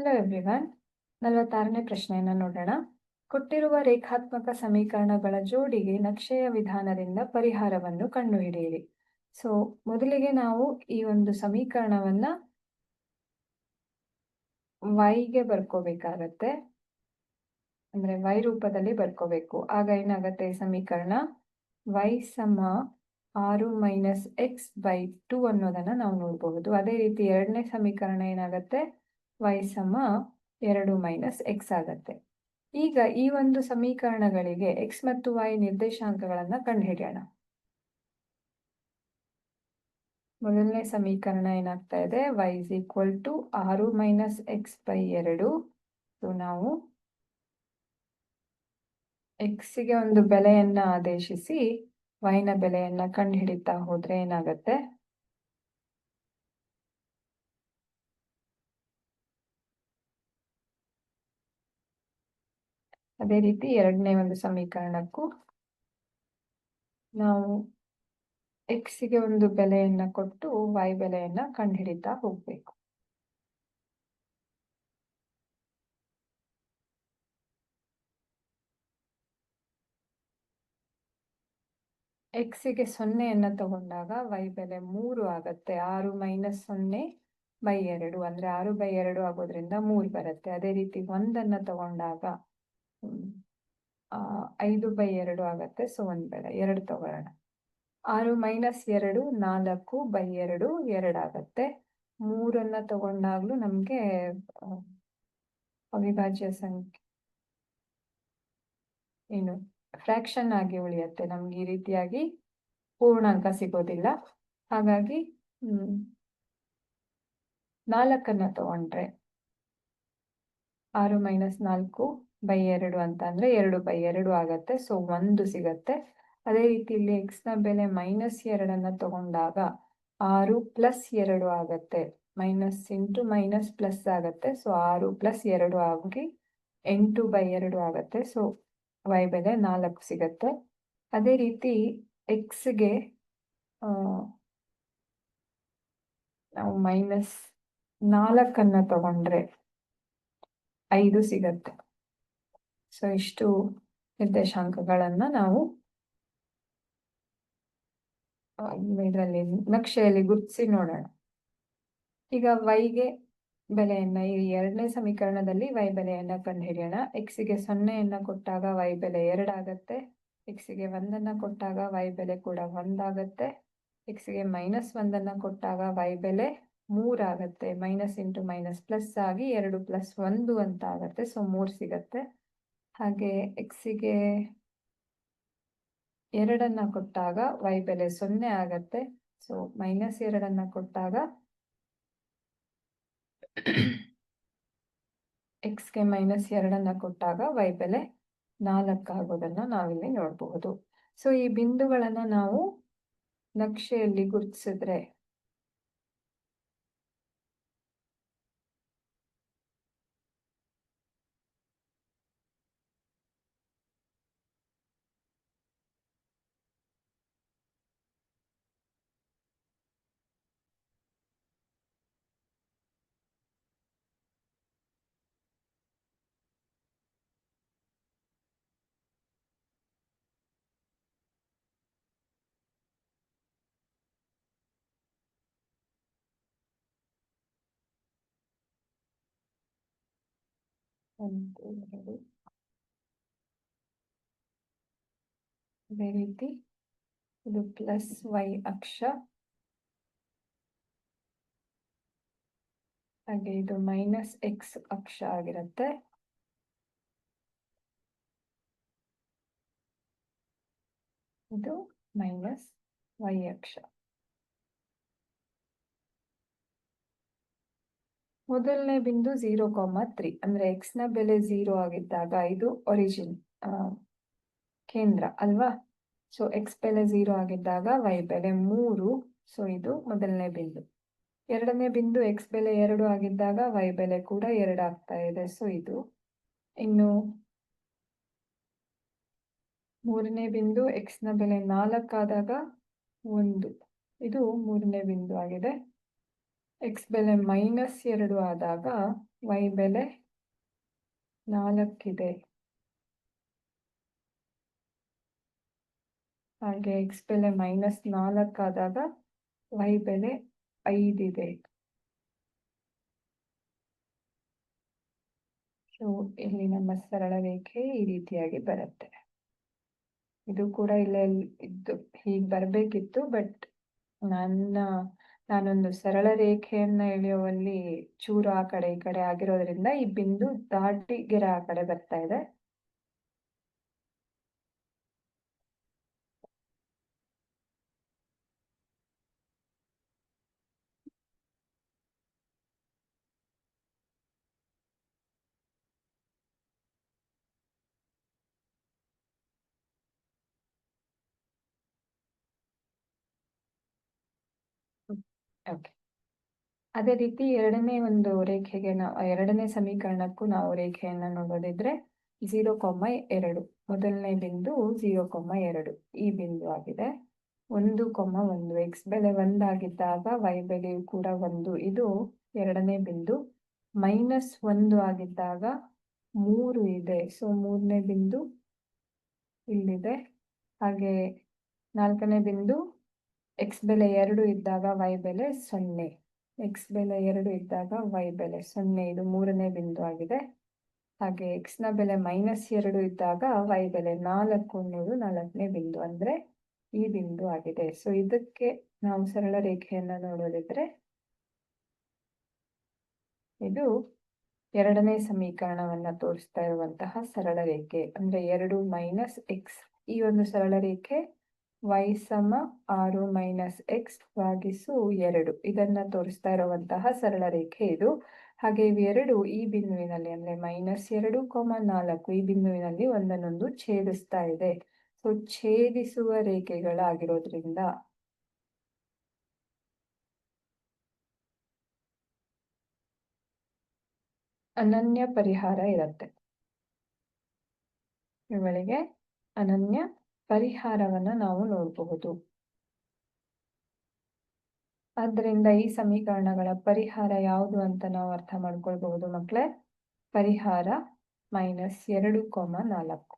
Hello everyone ನಲವತ್ತಾರನೇ ಪ್ರಶ್ನೆಯನ್ನು ನೋಡೋಣ. ಕೊಟ್ಟಿರುವ ರೇಖಾತ್ಮಕ ಸಮೀಕರಣಗಳ ಜೋಡಿಗೆ ನಕ್ಷೆಯ ವಿಧಾನದಿಂದ ಪರಿಹಾರವನ್ನು ಕಂಡುಹಿಡಿಯಿರಿ. ಸೊ ಮೊದಲಿಗೆ ನಾವು ಈ ಒಂದು ಸಮೀಕರಣವನ್ನ ವೈಗೆ ಬರ್ಕೋಬೇಕಾಗತ್ತೆ. ಅಂದ್ರೆ ವೈ ರೂಪದಲ್ಲಿ ಬರ್ಕೋಬೇಕು. ಆಗ ಏನಾಗತ್ತೆ ಸಮೀಕರಣ? ವೈ ಸಮ ಆರು ಮೈನಸ್ ಎಕ್ಸ್ ಬೈ ಟು ಅನ್ನೋದನ್ನ ನಾವು ನೋಡಬಹುದು ಅದೇ ರೀತಿ ಎರಡನೇ ಸಮೀಕರಣ ಏನಾಗತ್ತೆ? Y ಸಮ ಎರಡು ಮೈನಸ್ ಎಕ್ಸ್ ಆಗತ್ತೆ. ಈಗ ಈ ಒಂದು ಸಮೀಕರಣಗಳಿಗೆ ಎಕ್ಸ್ ಮತ್ತು ವೈ ನಿರ್ದೇಶಾಂಕಗಳನ್ನು ಕಂಡುಹಿಡಿಯೋಣ. ಮೊದಲನೇ ಸಮೀಕರಣ ಏನಾಗ್ತಾ ಇದೆ? ವೈ ಇಸ್ ಈಕ್ವಲ್ ಟು ಆರು ಮೈನಸ್ ಎಕ್ಸ್ ಬೈ ಎರಡು. ಸೊ ನಾವು ಎಕ್ಸ್ಗೆ ಒಂದು ಬೆಲೆಯನ್ನ ಆದೇಶಿಸಿ ವೈನ ಬೆಲೆಯನ್ನ ಕಂಡುಹಿಡಿತಾ ಹೋದ್ರೆ ಏನಾಗತ್ತೆ? ಅದೇ ರೀತಿ ಎರಡನೇ ಒಂದು ಸಮೀಕರಣಕ್ಕೂ ನಾವು ಎಕ್ಸ್ಗೆ ಒಂದು ಬೆಲೆಯನ್ನ ಕೊಟ್ಟು ವೈ ಬೆಲೆಯನ್ನ ಕಂಡುಹಿಡಿತಾ ಹೋಗ್ಬೇಕು. ಎಕ್ಸಿಗೆ ಸೊನ್ನೆಯನ್ನ ತಗೊಂಡಾಗ ವೈ ಬೆಲೆ ಮೂರು ಆಗತ್ತೆ. ಆರು ಮೈನಸ್ ಸೊನ್ನೆ ಬೈ ಎರಡು. ಅಂದ್ರೆ ಆರು ಬೈ ಎರಡು ಆಗೋದ್ರಿಂದ ಮೂರು ಬರುತ್ತೆ. ಅದೇ ರೀತಿ ಒಂದನ್ನ ತಗೊಂಡಾಗ ಐದು ಬೈ ಎರಡು ಆಗತ್ತೆ ಸೊ ಒಂದ್ ಬೇಡ, ಎರಡು ತಗೊಳ್ಳೋಣ. ಆರು ಮೈನಸ್ ಎರಡು, ನಾಲ್ಕು ಬೈ ಎರಡು ಎರಡಾಗತ್ತೆ ಮೂರನ್ನ ತಗೊಂಡಾಗ್ಲೂ ನಮ್ಗೆ ಅವಿಭಾಜ್ಯ ಸಂಖ್ಯೆ ಏನು ಫ್ರಾಕ್ಷನ್ ಆಗಿ ಉಳಿಯತ್ತೆ ನಮ್ಗೆ ಈ ರೀತಿಯಾಗಿ. ಪೂರ್ಣಾಂಕ ಸಿಗೋದಿಲ್ಲ. ಹಾಗಾಗಿ, ಹ್ಮ್, ನಾಲ್ಕನ್ನ ತಗೊಂಡ್ರೆ, ಆರು ಮೈನಸ್ ನಾಲ್ಕು ಬೈ ಎರಡು ಅಂತ ಅಂದ್ರೆ ಎರಡು ಬೈ ಎರಡು ಆಗತ್ತೆ. ಸೊ ಒಂದು ಸಿಗತ್ತೆ. ಅದೇ ರೀತಿ ಇಲ್ಲಿ ಎಕ್ಸ್ನ ಬೆಲೆ ಮೈನಸ್ ಎರಡನ್ನ ತಗೊಂಡಾಗ ಆರು ಪ್ಲಸ್ ಎರಡು ಆಗತ್ತೆ. ಮೈನಸ್ ಇಂಟು ಮೈನಸ್ ಪ್ಲಸ್ ಆಗತ್ತೆ. ಸೊ ಆರು ಪ್ಲಸ್ ಎರಡು ಆಗಿ ಎಂಟು ಬೈ ಎರಡು ಆಗತ್ತೆ. ಸೊ ವೈ ಬೆಲೆ ನಾಲ್ಕು ಸಿಗತ್ತೆ. ಅದೇ ರೀತಿ ಎಕ್ಸ್ಗೆ ನಾವು ಮೈನಸ್ ನಾಲ್ಕನ್ನ ತಗೊಂಡ್ರೆ ಐದು ಸಿಗತ್ತೆ. ಸೊ ಇಷ್ಟು ನಿರ್ದೇಶಾಂಕಗಳನ್ನ ನಾವು ಇದರಲ್ಲಿ ನಕ್ಷೆಯಲ್ಲಿ ಗುರುತಿಸಿ ನೋಡೋಣ. ಈಗ ವೈಗೆ ಬೆಲೆಯನ್ನ, ಈ ಎರಡನೇ ಸಮೀಕರಣದಲ್ಲಿ ವೈ ಬೆಲೆಯನ್ನ ಕಂಡುಹಿಡಿಯೋಣ. ಎಕ್ಸಿಗೆ ಸೊನ್ನೆಯನ್ನ ಕೊಟ್ಟಾಗ ವೈ ಬೆಲೆ ಎರಡಾಗತ್ತೆ. ಎಕ್ಸಿಗೆ ಒಂದನ್ನ ಕೊಟ್ಟಾಗ ವೈ ಬೆಲೆ ಕೂಡ ಒಂದಾಗತ್ತೆ. ಎಕ್ಸಿಗೆ ಮೈನಸ್ ಒಂದನ್ನ ಕೊಟ್ಟಾಗ ವೈ ಬೆಲೆ ಮೂರಾಗತ್ತೆ. ಮೈನಸ್ ಇಂಟು ಮೈನಸ್ ಪ್ಲಸ್ ಆಗಿ ಎರಡು ಪ್ಲಸ್ ಒಂದು ಅಂತ ಆಗತ್ತೆ. ಸೊ ಮೂರ್ ಸಿಗತ್ತೆ. ಹಾಗೆ ಎಕ್ಸಿಗೆ ಎರಡನ್ನ ಕೊಟ್ಟಾಗ ವೈ ಬೆಲೆ ಸೊನ್ನೆ ಆಗತ್ತೆ. ಸೊ ಮೈನಸ್ ಎರಡನ್ನ ಕೊಟ್ಟಾಗ ಎಕ್ಸ್ಗೆ ಮೈನಸ್ ಎರಡನ್ನ ಕೊಟ್ಟಾಗ ವೈ ಬೆಲೆ ನಾಲ್ಕು ಆಗೋದನ್ನ ನಾವಿಲ್ಲಿ ನೋಡಬಹುದು. ಸೊ ಈ ಬಿಂದುಗಳನ್ನ ನಾವು ನಕ್ಷೆಯಲ್ಲಿ ಗುರುತಿಸಿದ್ರೆ ಒಂದು ಎರಡು ಅದೇ ರೀತಿ ಇದು ಪ್ಲಸ್ ವೈ ಅಕ್ಷ ಹಾಗೆ ಇದು ಮೈನಸ್ ಎಕ್ಸ್ ಅಕ್ಷ ಆಗಿರುತ್ತೆ. ಇದು ಮೈನಸ್ ವೈ ಅಕ್ಷ ಮೊದಲನೇ ಬಿಂದು ಝೀರೋ ಕಾಮ ತ್ರೀ ಅಂದ್ರೆ ಎಕ್ಸ್ನ ಬೆಲೆ ಝೀರೋ ಆಗಿದ್ದಾಗ ಇದು ಒರಿಜಿನ್ ಕೇಂದ್ರ ಅಲ್ವಾ? ಸೊ ಎಕ್ಸ್ ಬೆಲೆ ಝೀರೋ ಆಗಿದ್ದಾಗ ವೈ ಬೆಲೆ ಮೂರು ಸೊ ಇದು ಮೊದಲನೇ ಬಿಂದು. ಎರಡನೇ ಬಿಂದು ಎಕ್ಸ್ ಬೆಲೆ ಎರಡು ಆಗಿದ್ದಾಗ ವೈ ಬೆಲೆ ಕೂಡ ಎರಡು ಆಗ್ತಾ ಇದೆ ಸೊ ಇದು ಇನ್ನು ಮೂರನೇ ಬಿಂದು ಎಕ್ಸ್ನ ಬೆಲೆ ನಾಲ್ಕಾದಾಗ ಒಂದು. ಇದು ಮೂರನೇ ಬಿಂದು ಆಗಿದೆ. ಎಕ್ಸ್ ಬೆಲೆ ಮೈನಸ್ ಎರಡು ಆದಾಗ ವೈ ಬೆಲೆ ನಾಲ್ಕಿದೆ. ಹಾಗೆ ಎಕ್ಸ್ ಬೆಲೆ ಮೈನಸ್ ನಾಲ್ಕಾದಾಗ ವೈ ಬೆಲೆ ಐದಿದೆ. ಸೊ ಇಲ್ಲಿ ನಮ್ಮ ಸರಳ ರೇಖೆ ಈ ರೀತಿಯಾಗಿ ಬರುತ್ತೆ. ಇದು ಕೂಡ ಇಲ್ಲೇ ಇದ್ದು ಹೀಗೆ ಬರಬೇಕಿತ್ತು ಬಟ್ ನನ್ನ ನಾನೊಂದು ಸರಳ ರೇಖೆಯನ್ನ ಎಳೆಯುವಲ್ಲಿ ಚೂರು ಆ ಕಡೆ ಈ ಕಡೆ ಆಗಿರೋದ್ರಿಂದ ಈ ಬಿಂದು ದಾಟಿ ಗೆರೆ ಆ ಕಡೆ ಬರ್ತಾ ಇದೆ. ಓಕೆ ಅದೇ ರೀತಿ ಎರಡನೇ ಒಂದು ರೇಖೆಗೆ ನಾವು ಎರಡನೇ ಸಮೀಕರಣಕ್ಕೂ ನಾವು ರೇಖೆಯನ್ನು ನೋಡೋದಿದ್ರೆ ಝೀರೋ ಕೊಮ್ಮ ಎರಡು. ಮೊದಲನೇ ಬಿಂದು ಝೀರೋ ಕೊಮ್ಮ ಎರಡು. ಈ ಬಿಂದು ಆಗಿದೆ. ಒಂದು ಕೊಮ್ಮ ಒಂದು ಎಕ್ಸ್ ಬೆಲೆ ಒಂದಾಗಿದ್ದಾಗ ವೈ ಬೆಲೆಯು ಕೂಡ ಒಂದು. ಇದು ಎರಡನೇ ಬಿಂದು. ಮೈನಸ್ ಒಂದು ಆಗಿದ್ದಾಗ ಮೂರು ಇದೆ. ಸೊ ಮೂರನೇ ಬಿಂದು ಇಲ್ಲಿದೆ. ಹಾಗೆ ನಾಲ್ಕನೇ ಬಿಂದು ಎಕ್ಸ್ ಬೆಲೆ ಎರಡು ಇದ್ದಾಗ ವೈ ಬೆಲೆ ಸೊನ್ನೆ. ಎಕ್ಸ್ ಬೆಲೆ ಎರಡು ಇದ್ದಾಗ ವೈ ಬೆಲೆ ಸೊನ್ನೆ. ಇದು ಮೂರನೇ ಬಿಂದು ಆಗಿದೆ. ಹಾಗೆ ಎಕ್ಸ್ನ ಬೆಲೆ ಮೈನಸ್ ಎರಡು ಇದ್ದಾಗ ವೈ ಬೆಲೆ ನಾಲ್ಕು ಅನ್ನೋದು ನಾಲ್ಕನೇ ಬಿಂದು ಅಂದ್ರೆ ಈ ಬಿಂದು ಆಗಿದೆ. ಸೊ ಇದಕ್ಕೆ ನಾವು ಸರಳ ರೇಖೆಯನ್ನು ನೋಡೋದಿದ್ರೆ ಇದು ಎರಡನೇ ಸಮೀಕರಣವನ್ನ ತೋರಿಸ್ತಾ ಇರುವಂತಹ ಸರಳ ರೇಖೆ. ಅಂದ್ರೆ ಎರಡು ಮೈನಸ್ ಎಕ್ಸ್ ಈ ಒಂದು ಸರಳ ರೇಖೆ ವೈ ಸಮ ಆರು ಮೈನಸ್ ಎಕ್ಸ್ ಭಾಗಿಸು ಎರಡು. ಇದನ್ನ ತೋರಿಸ್ತಾ ಇರುವಂತಹ ಸರಳ ರೇಖೆ ಇದು. ಹಾಗೆ ಇವೆರಡು ಈ ಬಿಂದುವಿನಲ್ಲಿ ಅಂದ್ರೆ ಮೈನಸ್ ಎರಡು ಕೊಮ ನಾಲ್ಕು ಈ ಬಿಂದುವಿನಲ್ಲಿ ಒಂದನ್ನೊಂದು ಛೇದಿಸ್ತಾ ಇದೆ. ಸೊ ಛೇದಿಸುವ ರೇಖೆಗಳಾಗಿರೋದ್ರಿಂದ ಅನನ್ಯ ಪರಿಹಾರ ಇರುತ್ತೆ. ಇವುಗಳಿಗೆ ಅನನ್ಯ ಪರಿಹಾರವನ್ನ ನಾವು ನೋಡಬಹುದು. ಆದ್ದರಿಂದ ಈ ಸಮೀಕರಣಗಳ ಪರಿಹಾರ ಯಾವುದು ಅಂತ ನಾವು ಅರ್ಥ ಮಾಡ್ಕೊಳ್ಬಹುದು ಮಕ್ಕಳೇ ಪರಿಹಾರ ಮೈನಸ್ ಎರಡು, ಕೋಮ ನಾಲ್ಕು.